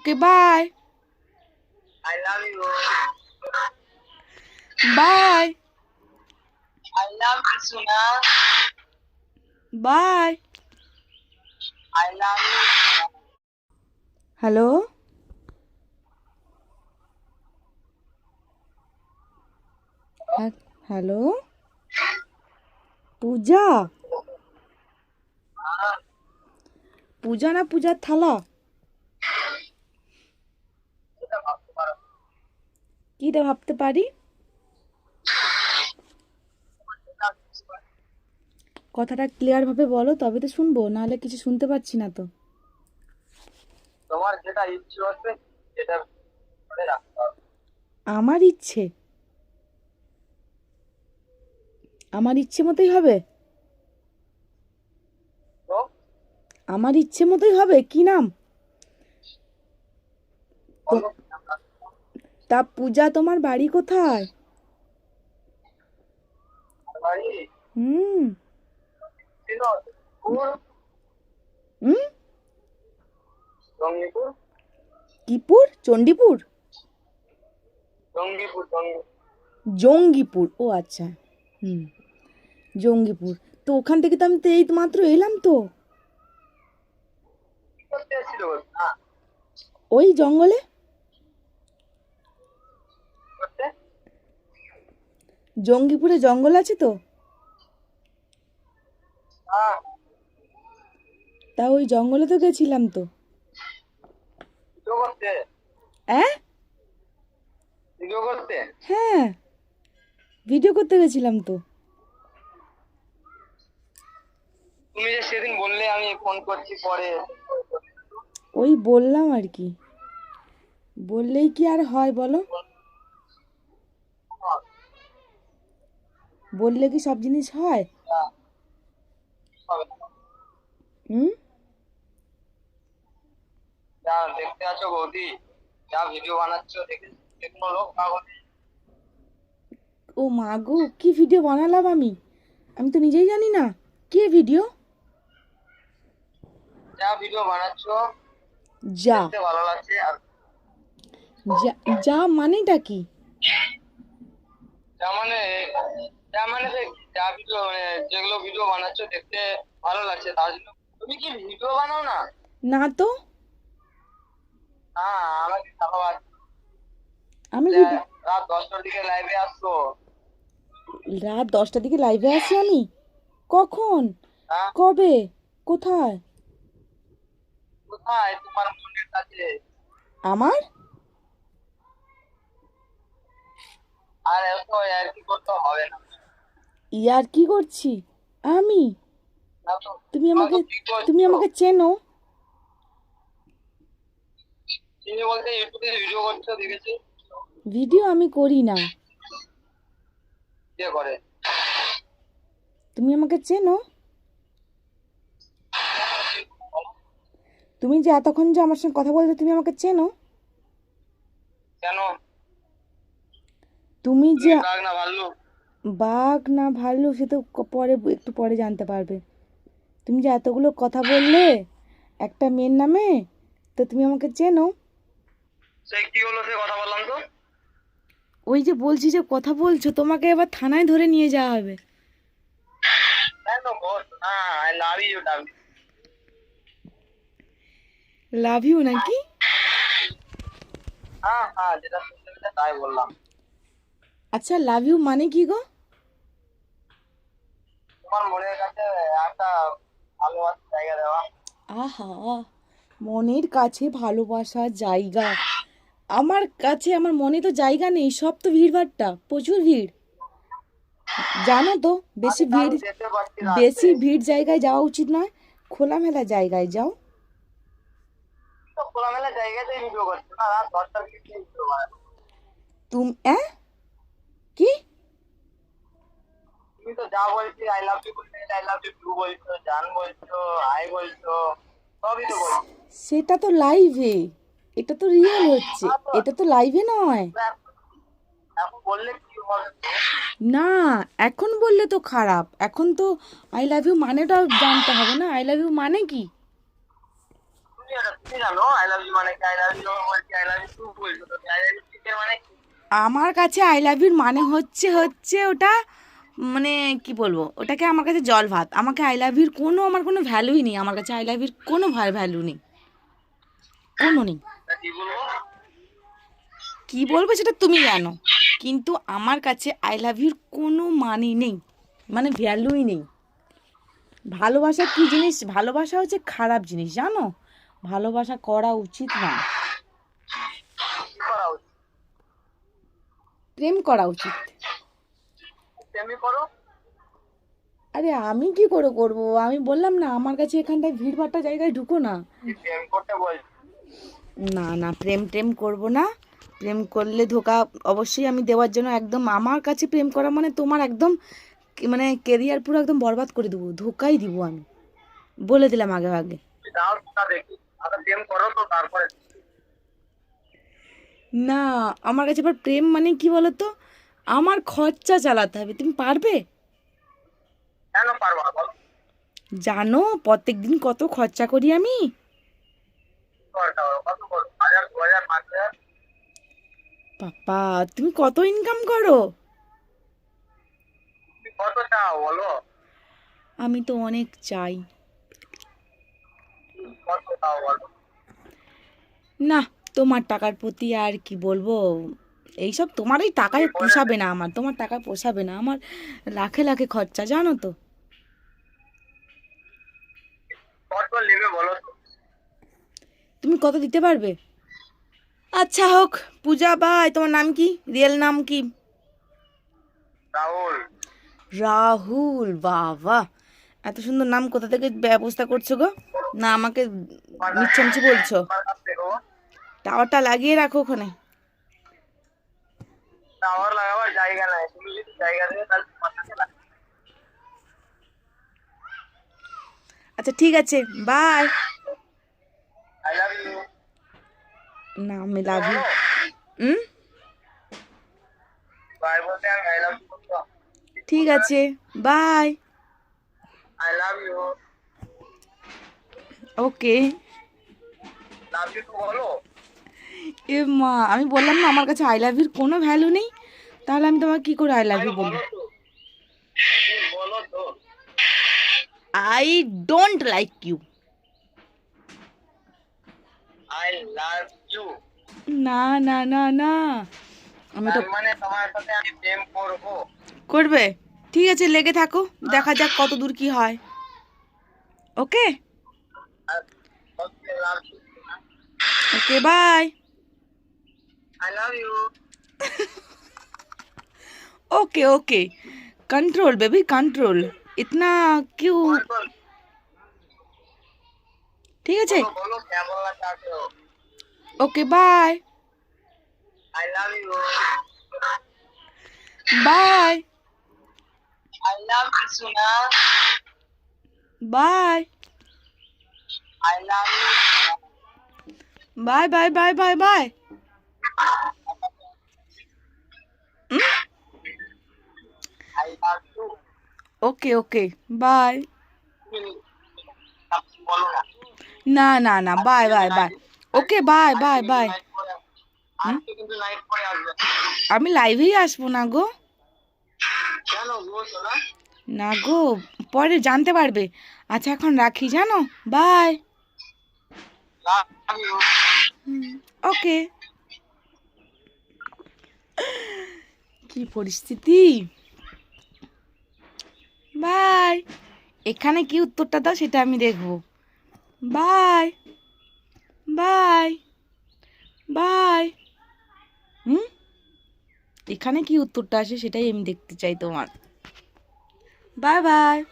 Okay bye I love you. Bye I love you, Suna. Bye I love you. Hello hello Puja Puja না পূজার থালা কিটা ভাবতে পারি? কথাটা ক্লিয়ার ভাবে বলো তবে তো শুনব নাহলে কিছু শুনতে পাচ্ছি না তো। তোমার যেটা ইচ্ছে হচ্ছে সেটা করে রাখতে হবে। আমার ইচ্ছে? আমার ইচ্ছে মতোই হবে? আমার ইচ্ছে মতোই হবে? কি নাম। তা পূজা তোমার বাড়ি কোথায়? হুম। হুম? জঙ্গিপুর কিপুর? চণ্ডীপুর? জঙ্গিপুর ও আচ্ছা। হুম। জঙ্গিপুর। তো ওখান থেকে তো আমি তো এই মাত্র এলাম তো। না ওই জঙ্গলে করতে জঙ্গিপুরে জঙ্গল আছে তো? হ্যাঁ। তা ওই জঙ্গলে তো গেছিলাম তো। হ্যাঁ। ভিডিও করতে গেছিলাম তো। তুমি যে সেদিন বললে আমি ফোন করছি পরে। ওই বললাম আর কি। বললেই কি আর হয় বলো? বললে কি সব জিনিস হয়। হুম? যা দেখতে আছো বৌদি যা ভিডিও বানাচ্ছো দেখে কোনো লোক পাগল ও মা গো কি ভিডিও বানালাম আমি? আমি তো নিজেই জানি না। কে ভিডিও যা ভিডিও বানাচ্ছো যা। ভালো লাগছে আর যা মানেটা কি? যা মানে যা মানে যা ভিডিও মানে যেগুলো ভিডিও বানাচ্ছো দেখতে ভালো লাগছে তার জন্য তুমি কি ভিডিও বানাও না? না তো। হ্যাঁ আমাকে আছে? আমি রাত দশটার দিকে লাইভে আসছো? রাত দশটার দিকে লাইভে আসি আমি? কখন? হ্যাঁ? কবে? কোথায়? কোথায়? তোমার মনের কাছে। আমার? আর এত আর কি করতে হবে না। ইয়ার কি করছি? আমি? তুমি আমাকে? তুমি আমাকে চেনো? বলতে ভিডিও করছ দেখেছি। ভিডিও আমি করি না। কে করে? তুমি আমাকে চেনো? তুমি যে এতক্ষণ যে আমার সঙ্গে কথা বলছো তুমি আমাকে চেনো? কেন? তুমি যে বাঘ না ভাল্লুক সে তো পরে একটু পরে জানতে পারবে। তুমি যে এতগুলো কথা বললে একটা মেয়ের নামে তো তুমি আমাকে চেনো। ওই যে বলছি যে কথা বলছো তোমাকে এবার থানায় ধরে নিয়ে যাওয়া হবে। Love you darling love you নাকি? হ্যাঁ হ্যাঁ যেটা তাই বললাম। আচ্ছা লাভ ইউ মানে কি গো? তোমার মনের কাছে একটা ভালোবাসার জায়গা দেওয়া। আহা মনের কাছে ভালোবাসার জায়গা। আমার কাছে আমার মনে তো জায়গা নেই সব তো ভিড়ভাট্টা প্রচুর ভিড়। জানো তো বেশি ভিড় বেশি ভিড় জায়গায় যাওয়া উচিত নয় খোলামেলা জায়গায় যাও। তো খোলামেলা জায়গাতেই ভিডিও করছে না রাত তুমি কি? তুমি তো যা বলছি আই লাভ ইউ বলছি আই লাভ ইউ বলছো জান বলছো আই বলছো সবই তো বলছো। সেটা তো লাইভে এটা তো রিয়েল হচ্ছে। এটা তো লাইভে নয়। এখন বললে কি হবে? না এখন বললে তো খারাপ। এখন তো আই লাভ ইউ মানেটা জানতে হবে না। আই লাভ ইউ মানে কি? আই লাভ ইউ মানে কি? আই লাভ ইউ বলছি আই লাভ ইউ বলছো তো আই লাভ ইউ মানে কি? আমার কাছে আই লাভ ইউর মানে হচ্ছে হচ্ছে ওটা মানে কি বলব, ওটাকে আমার কাছে জল ভাত। আমাকে আই লাভ ইউর কোনো, আমার কোনো ভ্যালুই নেই। আমার কাছে আই লাভ ইউর কোনো ভ্যালু নেই। কোনো নেই। কি বলব সেটা তুমি জানো। কিন্তু আমার কাছে আই লাভ ইউর কোনো মানে নেই। মানে ভ্যালুই নেই। ভালোবাসা কি জিনিস? ভালোবাসা হচ্ছে খারাপ জিনিস, জানো? ভালোবাসা করা উচিত না কি করা উচিত প্রেম করা উচিত। আরে আমি কি করে করব? আমি বললাম না আমার কাছে এখানটায় ভিড়ভাট্টা জায়গায় ঢুকো না। না না প্রেম প্রেম করব না। প্রেম করলে ধোকা অবশ্যই আমি দেওয়ার জন্য একদম আমার কাছে প্রেম করা মানে তোমার একদম মানে কেরিয়ার পুরো একদম বরবাদ করে দেবো। ধোকাই দিব আমি। বলে দিলাম আগে আগে। তারপরে না আমার কাছে আবার প্রেম মানে কি বলো তো আমার খরচা চালাতে হবে তুমি পারবে? কেন পারব না বলো? জানো প্রত্যেক দিন কত খরচা করি আমি? পাপা তুমি কত ইনকাম করো? কত চাও বলো? আমি তো অনেক চাই। কত চাও বলো? না তোমার টাকার প্রতি আর কি বলব? এইসব তোমার এই টাকায় পোষাবে না আমার তোমার টাকায় পোষাবে না আমার লাখে লাখে খরচা জানো তো। তুমি কত দিতে পারবে? আচ্ছা হোক পূজা ভাই তোমার নাম কি? রিয়েল নাম কি? রাহুল। রাহুল বাবা। এত সুন্দর নাম কোথা থেকে ব্যবস্থা করছ গো? না আমাকে মিচ্ছে বলছো। টাওয়ারটা লাগিয়ে রাখো ওখানে টাওয়ার লাগাবার জায়গা নাই তুমি যদি জায়গা দেবে তাহলে আচ্ছা ঠিক আছে বাই I love you. না আমি লাভ ইউ হুম Bye বলতে আমি love you বলব। ঠিক আছে bye I love you. Okay you তো বলো। এ মা আমি বললাম না আমার কাছে আই লাভ ইউর কোনো ভ্যালু নেই তাহলে আমি তোমাকে কি করে আই লাভ ইউ বলব। I don't like you you. না না না না আমি তো মানে তোমার সাথে আমি প্রেম করব। করবে ঠিক আছে লেগে থাকো দেখা যাক কত দূর কি হয় okay. Okay bye I love you. Okay okay control baby control इतना क्यों বল, ठीक है বলো, বলো, क्या बोलना चाहते हो? Okay bye I love you. Bye I love you, Suna. Bye I okay okay bye না না না bye bye bye okay bye bye bye আমি লাইভেই আসব না গো। না গো পরে জানতে পারবে। আচ্ছা এখন রাখি জানো? বাই ওকে কি পরিস্থিতি? বাই। এখানে কি উত্তরটা দাও, সেটা আমি দেখব। বাই। বাই। বাই। হুম? এখানে কি উত্তরটা আসে, সেটাই আমি দেখতে চাই তোমার। Bye bye.